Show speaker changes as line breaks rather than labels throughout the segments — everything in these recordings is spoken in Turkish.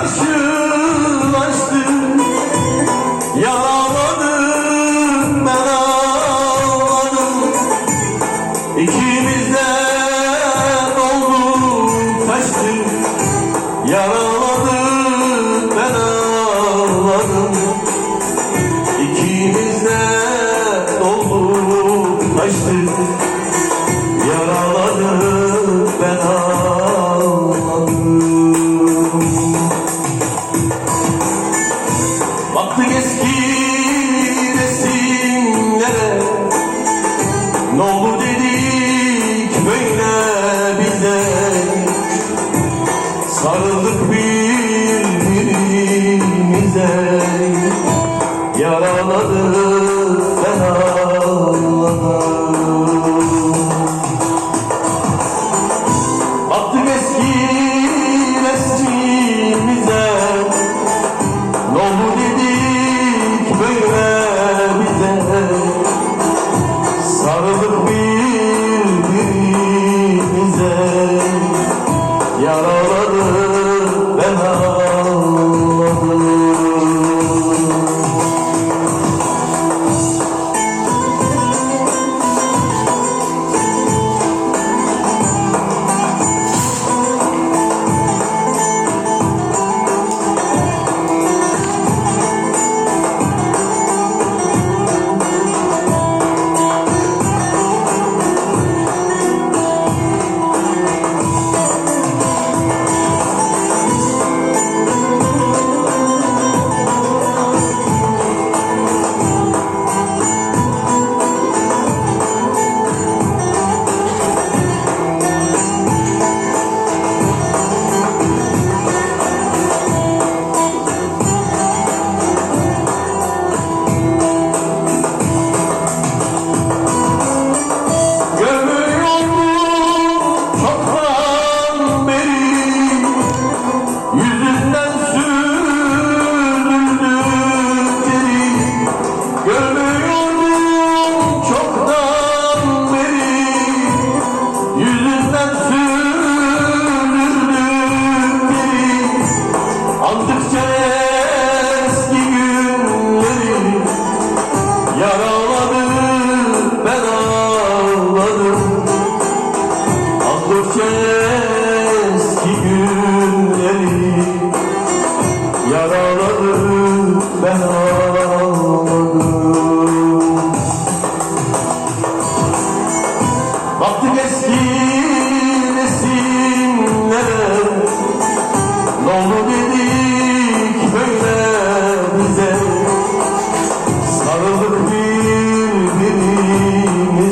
Barışçı. sarıldık birbirimize Yaraladık ben ağladım Baktık eski resmimize Ne oldu dedik böyle bize. Sarıldık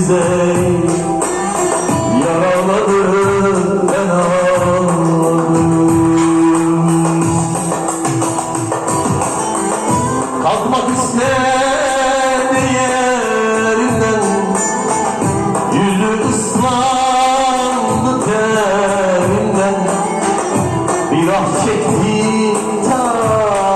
güzel Yaraladım ben ağladım Kalkmak istedi yerinden Yüzü ıslandı terinden Bir ah çekti ta